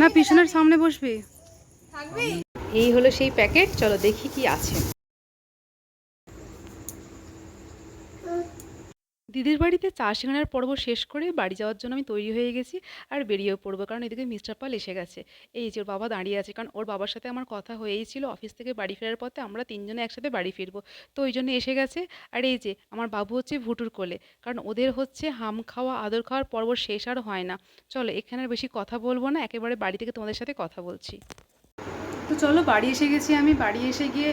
না পিছনের সামনে বসবি। এই হলো সেই প্যাকেট চলো দেখি কি আছে। দিদির বাড়িতে চা সিঙ্গারার পর্ব শেষ করে বাড়ি যাওয়ার জন্য আমি তৈরি হয়ে গেছি আর বেরিয়েও পড়ব। কারণ এদিকে মিস্টার পাল এসে গেছে। এই যে ওর বাবা দাঁড়িয়ে আছে, কারণ ওর বাবার সাথে আমার কথা হয়েই ছিল। অফিস থেকে বাড়ি ফেরার পথে আমরা তিনজনে একসাথে বাড়ি ফিরবো। তো ওই জন্য এসে গেছে। আর এই যে আমার বাবু হচ্ছে ভুটুর কোলে। কারণ ওদের হচ্ছে হাম খাওয়া, আদর খাওয়ার পর্ব শেষ আর হয় না। চলো, এখানে আর বেশি কথা বলব না। একেবারে বাড়ি থেকে তোমাদের সাথে কথা বলছি। তো চলো, বাড়ি এসে গেছি আমি। বাড়ি এসে গিয়ে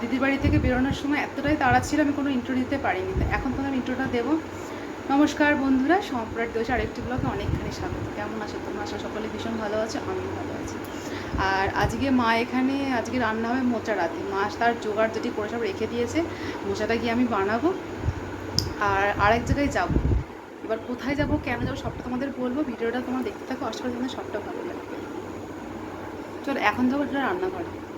দিদির বাড়ি থেকে বেরোনোর সময় এতটাই তাড়া ছিল, আমি কোনো ইন্ট্রো দিতে পারিনি। এখন তো আমি ইন্ট্রোটা দেবো। নমস্কার বন্ধুরা, সম্রাট দোষ আরেকটি ব্লগে অনেকখানি স্বাগত। কেমন আছো তোমরা? আশা সকলে ভীষণ ভালো আছো আমি ভালো আছি। আর আজকে মা এখানে, আজকে রান্না হবে মোচা রাতে মা তার জোগাড় যেটি করে সব রেখে দিয়েছে, মোচাটা গিয়ে আমি বানাবো। আর আরেক জায়গায় যাব। এবার কোথায় যাব, কেন যাব, সবটা তোমাদের বলব। ভিডিওটা তোমরা দেখতে থাকো, আশা করি তোমাদের সবটা ভালো লাগবে। চলো, এখন যাব এটা রান্নাঘরে। তো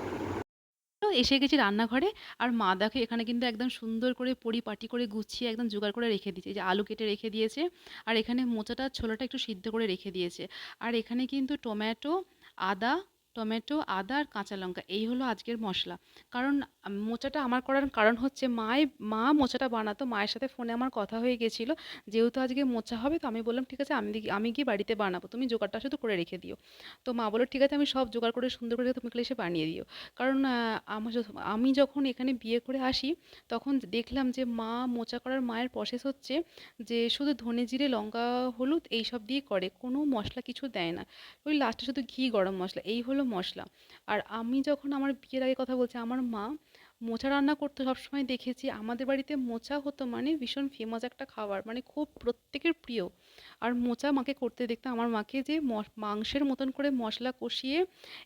এসে গেছি রান্নাঘরে। আর মা দেখো এখানে কিন্তু একদম সুন্দর করে পরিপাটি করে গুছিয়ে একদম জোগাড় করে রেখে দিয়েছে। যে আলু কেটে রেখে দিয়েছে, আর এখানে মোচাটা, ছোলাটা একটু সিদ্ধ করে রেখে দিয়েছে। আর এখানে কিন্তু টমেটো, আদা টমেটো, আদা আর কাঁচা লঙ্কা, এই হলো আজকের মশলা। কারণ মোচাটা আমার করার কারণ হচ্ছে মায় মা মোচাটা বানাতো, মায়ের সাথে ফোনে আমার কথা হয়ে গেছিল, যেহেতু আজকে মোচা হবে, তো আমি বললাম, ঠিক আছে, আমি আমি গিয়ে বাড়িতে বানাবো, তুমি জোগাড়টা শুধু করে রেখে দিও। তো মা বলল, ঠিক আছে, আমি সব জোগাড় করে সুন্দর করে তুমি এসে বানিয়ে দিও। কারণ আমার আমি যখন এখানে বিয়ে করে আসি, তখন দেখলাম যে মা মোচা করার মায়ের প্রসেস হচ্ছে যে শুধু ধনে জিরে, লঙ্কা, হলুদ এই সব দিয়ে করে, কোনো মশলা কিছু দেয় না। ওই লাস্টে শুধু ঘি, গরম মশলা, এই হলো মশলা। আর আমি যখন আমার বিয়ের আগে কথা বলছি, আমার মা মোচা রান্না করতে সবসময় দেখেছি। আমাদের বাড়িতে মোচা হতো মানে ভীষণ ফেমাস একটা খাবার মানে খুব প্রত্যেকের প্রিয়। আর মোচা মাকে করতে দেখতাম, আমার মাকে যে মাংসের মতন করে মশলা কষিয়ে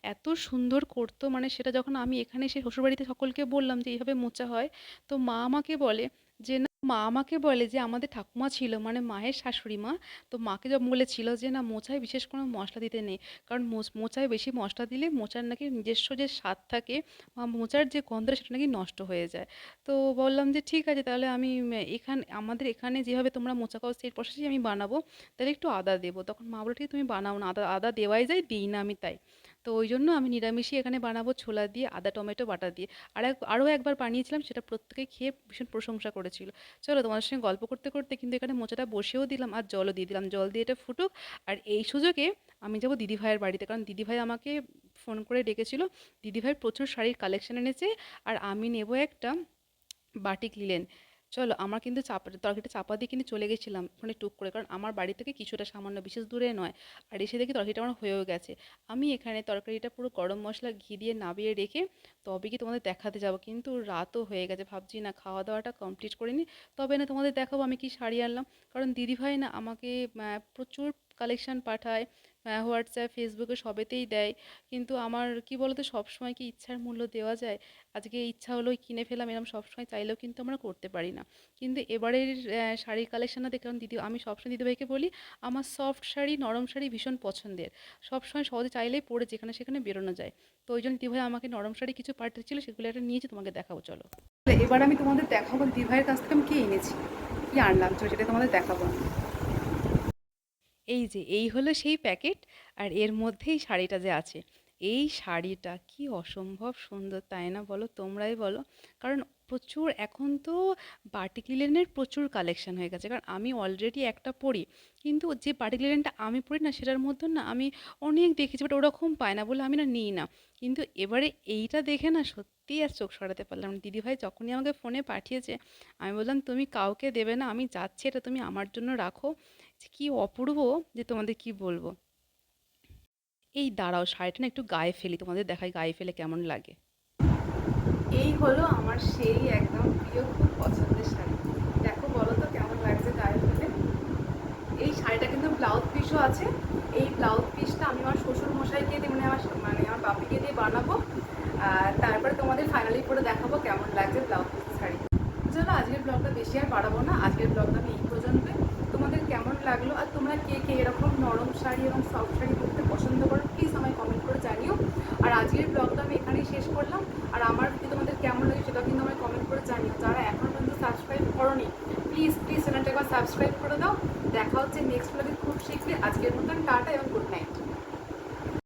এত সুন্দর করতো মানে সেটা যখন আমি এখানে এসে শ্বশুরবাড়িতে সকলকে বললাম যে, এইভাবে মোচা হয়? তো মা আমাকে বলে যে না মা আমাকে বলে যে, আমাদের ঠাকুমা ছিল মানে মায়ের শাশুড়ি মা, তো মাকে যখন বলেছিল যে, না, মোচায় বিশেষ কোনো মশলা দিতে নেই, কারণ মোচ- মোচায় বেশি মশলা দিলে মোচার নাকি নিজস্ব যে স্বাদ থাকে বা মোচার যে গন্ধ, সেটা নাকি নষ্ট হয়ে যায়। তো বললাম যে, ঠিক আছে, তাহলে আমি এখানে, আমাদের এখানে যেভাবে তোমরা মোচা খাও সেই প্রসেসই আমি বানাবো। তাহলে একটু আদা দেবো। তখন মা বলে, ঠিক তুমি বানাও না, আদা আদা দেওয়াই যায়, দিই না আমি তাই। তো ওই জন্য আমি নিরামিষই এখানে বানাবো ছোলা দিয়ে, আদা, টমেটো, বাটা দিয়ে। আর এক, আরও একবার বানিয়েছিলাম, সেটা প্রত্যেকে খেয়ে ভীষণ প্রশংসা করেছিল। চলো তোমাদের সঙ্গে গল্প করতে করতে কিন্তু এখানে মোচাটা বসেও দিলাম আর জলও দিয়ে দিলাম। জল দিয়ে এটা ফুটুক। আর এই সুযোগে আমি যাব দিদিভাইয়ের বাড়িতে। কারণ দিদিভাই আমাকে ফোন করে ডেকেছিল। দিদিভাই প্রচুর শাড়ির কালেকশন এনেছে। আর আমি নেব একটা বাটিক লিলেন। চলো, আমার কিন্তু চাপা তরকারিটা চাপা দিয়ে কিন্তু চলে গেছিলাম ওখানে টুক করে। কারণ আমার বাড়ি থেকে কিছুটা সামান্য, বিশেষ দূরে নয়। আর এসে দেখি তরকারিটা আমার হয়েও গেছে। আমি এখানে তরকারিটা পুরো গরম মশলা, ঘি দিয়ে নাবিয়ে রেখে তবে কি তোমাদের দেখাতে যাব? কিন্তু রাতও হয়ে গেছে, ভাবছি না খাওয়া দাওয়াটা কমপ্লিট করে নিই। তবে না, তোমাদের দেখাবো আমি কি শাড়ি আনলাম। কারণ দিদিভাই না আমাকে প্রচুর কালেকশন পাঠায়। হোয়াটসঅ্যাপ, ফেসবুকে সবেতেই দেয়। কিন্তু আমার কি বলতো, সবসময় কি ইচ্ছার মূল্য দেওয়া যায়? আজকে ইচ্ছা হলো কিনে ফেলাম এরকম সবসময় চাইলেও কিন্তু আমরা করতে পারি না। কিন্তু এবারের শাড়ির কালেকশানটা দেখলাম দিদি, আমি সবসময় দিদিভাইকে বলি, আমার সফট শাড়ি, নরম শাড়ি ভীষণ পছন্দের। সবসময় সহজে চাইলেই পরে যেখানে সেখানে বেরোনো যায়। তো ওই জন্য দিদিভাই আমাকে নরম শাড়ি কিছু পাঠিয়েছিল, সেগুলো একটা নিয়েছি তোমাকে দেখাবো, চলো। এবার আমি তোমাদের দেখাবো দিদিভাইয়ের কাছ থেকে আমি কি এনেছি? কি আনলাম? তো সেটা তোমাদের দেখাবো আমি। এই যে, এই হলো সেই প্যাকেট আর এর মধ্যেই শাড়িটা যে আছে। এই শাড়িটা কি অসম্ভব সুন্দর, তাই না বলো? তোমরাই বলো। কারণ প্রচুর, এখন তো বাটিক লিলেনের প্রচুর কালেকশন হয়ে গেছে। কারণ আমি অলরেডি একটা পরি, কিন্তু যে বাটিক লিলেনটা আমি পরি না, সেটার মধ্যে না আমি অনেক দেখেছি বাট ওরকম পাই না বলে আমি না নিই না। কিন্তু এবারে এইটা দেখে না সত্যিই আর চোখ সরাতে পারলাম দিদিভাই যখনই আমাকে ফোনে পাঠিয়েছে, আমি বললাম, তুমি কাউকে দেবে না, আমি যাচ্ছি, এটা তুমি আমার জন্য রাখো। কি অপূর্ব যে তোমাদের কি বলব? এই দাঁড়াও, শাড়িটা একটু গায়ে ফেলি, তোমাদের দেখাই গায়ে ফেলে কেমন লাগে। এই হলো আমার সেই একদম প্রিয়, খুব পছন্দের শাড়ি। দেখো বলো তো কেমন লাগছে গায়ে ফেলে? এই শাড়িটা কিন্তু ব্লাউজ পিসও আছে। এই ব্লাউজ পিসটা আমি আমার শ্বশুর মশাইকে দিয়ে মানে আমার মানে আমার বাপিকে দিয়ে বানাবো। আর তারপরে তোমাদের ফাইনালি পরে দেখাবো কেমন লাগছে ব্লাউজ পিস শাড়ি। চলো আজকের ব্লগটা বেশি আর বাড়াবো না। আজকের ব্লগটা আমি এই পর্যন্তই তোমাদের কেমন লাগল। আর তোমরা কে কে এরকম নরম শাড়ি এবং সফট শাড়ি পরতে পছন্দ করো প্লিজ আমায় কমেন্ট করে জানিও। আর আজকের ব্লগটা আমি এখানেই শেষ করলাম। আর আমার যদি তোমাদের কেমন লাগে সেটা কিন্তু আমায় কমেন্ট করে জানিও। যারা এখনও পর্যন্ত সাবস্ক্রাইব করোনি প্লিজ প্লিজ চ্যানেলটা একবার সাবস্ক্রাইব করে দাও। দেখা হচ্ছে নেক্সট ব্লগে খুব শিখলে আজকের মতন টাটা এবং গুড